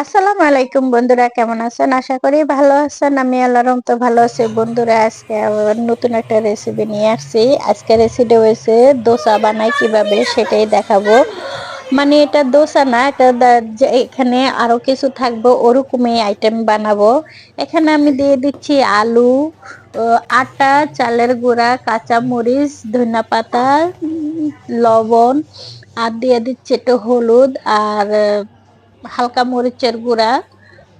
আসসালামু আলাইকুম বন্ধুরা, কেমন আছেন? আশা করি ভালো আছেন। আমি আল্লাহর তো ভালো আছি। বন্ধুরা, আজকে আবার নতুন একটা রেসিপি নিয়ে আসছি। আজকে রেসিপি হয়েছে দোসা বানাই কীভাবে সেটাই দেখাবো। মানে এটা দোসা না, এটা এখানে আরও কিছু থাকবে, ওরকমই আইটেম বানাবো। এখানে আমি দিয়ে দিচ্ছি আলু আটা, চালের গুঁড়া কাঁচা মরিচ ধনিয়া পাতা লবণ, আর দিয়ে দিচ্ছি একটু হলুদ আর হালকা মরিচের গুঁড়া,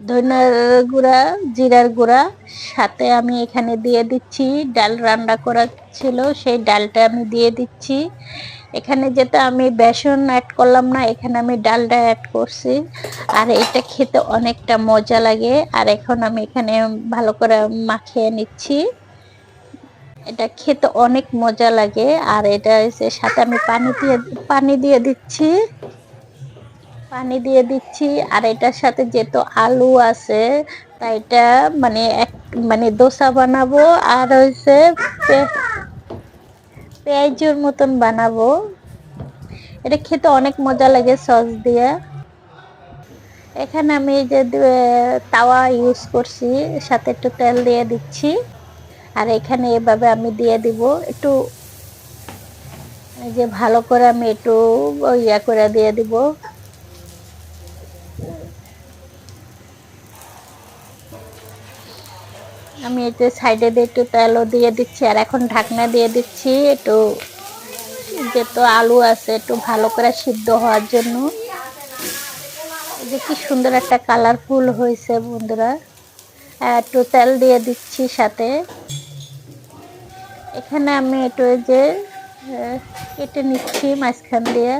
ধনিয়ার গুঁড়া, জিরার গুঁড়া, সাথে আমি এখানে দিয়ে দিচ্ছি ডাল রান্না করা ছিল, সেই ডালটা আমি দিয়ে দিচ্ছি। এখানে যেটা আমি বেসন অ্যাড করলাম না, এখানে আমি ডালটা অ্যাড করছি। আর এটা খেতে অনেকটা মজা লাগে। আর এখন আমি এখানে ভালো করে মাখিয়ে নিচ্ছি। এটা খেতে অনেক মজা লাগে। আর এটা সাথে আমি পানি দিয়ে পানি দিয়ে দিচ্ছি। পানি দিয়ে দিচ্ছি, আর এটার সাথে যেহেতু আলু আছে, তাই এটা মানে এক মানে দোসা বানাবো, আর হচ্ছে পেঁয়াজের মতন বানাবো। এটা খেতে অনেক মজা লাগে সস দিয়ে। এখানে আমি যে তাওয়া ইউজ করছি সাথে একটু তেল দিয়ে দিচ্ছি, আর এখানে এভাবে আমি দিয়ে দিব, একটু যে ভালো করে আমি একটু ইয়া করে দিয়ে দিব। আমি একটু সাইডে দিয়ে একটু তেলও দিয়ে দিচ্ছি, আর এখন ঢাকনা দিয়ে দিচ্ছি একটু যেহেতু আলু আছে, একটু ভালো করে সিদ্ধ হওয়ার জন্য। যে কি সুন্দর একটা কালারফুল হয়েছে বন্ধুরা। একটু তেল দিয়ে দিচ্ছি সাথে। এখানে আমি একটু যে কেটে নিচ্ছি মাঝখান দিয়ে।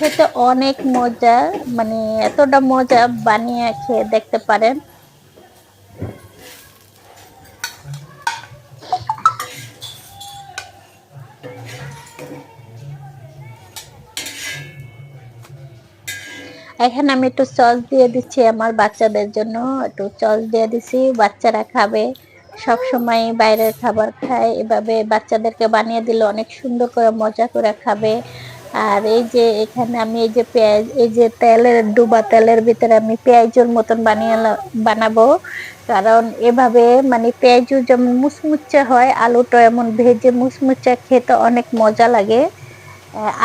খেতে অনেক মজা মানে এতটা মজা বানিয়ে খেয়ে দেখতে পারেন। এখানে আমি একটু চস দিয়ে দিচ্ছি আমার বাচ্চাদের জন্য, একটু চস দিয়ে দিচ্ছি। বাচ্চারা খাবে সব সময় বাইরের খাবার খায়। এভাবে বাচ্চাদেরকে বানিয়ে দিলে অনেক সুন্দর করে মজা করে খাবে। আর এই যে এখানে আমি এই যে পেঁয়াজ, এই যে তেলের ডুবা তেলের ভিতরে আমি পেঁয়াজের মতন বানিয়ে বানাবো। কারণ এভাবে মানে পেঁয়াজু যেমন মুচমুচা হয়, আলুটা এমন ভেজে মুচমুচা খেতে অনেক মজা লাগে।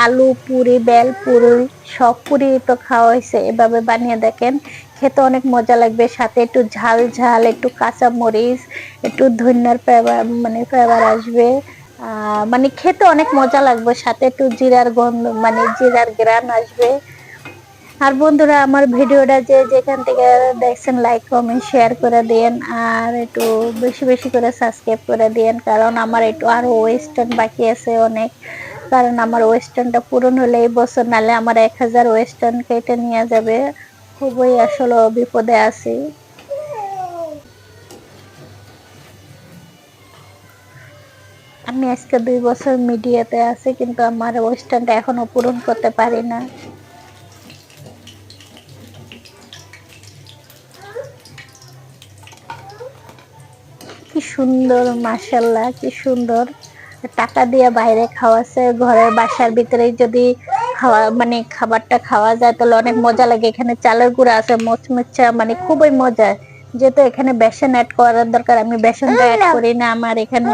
আলু, পুরি, বেল পুরি সব পুরি তো খাওয়া হয়েছে, এভাবে বানিয়ে দেখেন। খেতে অনেক মজা লাগবে, সাথে একটু ঝাল ঝাল, একটু কাঁচা মরিচ একটু ধন্যার পেবার মানে পেবার আসবে। মানে খেতে অনেক মজা লাগবে, সাথে একটু জিরার গন্ধ মানে জিরার গ্রান আসবে। আর বন্ধুরা, আমার ভিডিওটা যে যেখান থেকে দেখছেন লাইক কমেন্ট শেয়ার করে দেন আর একটু বেশি বেশি করে সাবস্ক্রাইব করে দেন কারণ আমার একটু আরও ওয়েস্টার্ন বাকি আছে অনেক। কারণ আমার ওয়েস্টার্নটা পূরণ হলে এই বছর নালে আমার এক হাজার ওয়েস্টার্ন কেটে নিয়ে যাবে। খুবই আসলে বিপদে আছি। আমি আজকে দুই বছর মিডিয়াতে আছি কিন্তু আমার ওয়েস্টার্নটা এখনও পূরণ করতে পারি না। কি সুন্দর মাসাল্লাহ কি সুন্দর। টাকা দিয়ে বাইরে খাওয়াছে ঘরের বাসার ভিতরে যদি খাওয়া মানে খাবারটা খাওয়া যায় তাহলে অনেক মজা লাগে। এখানে চালের গুঁড়া আছে মচমচা মানে খুবই মজা যেহেতু এখানে বেসন অ্যাড করার দরকার আমি বেসনটা অ্যাড করি না আমার এখানে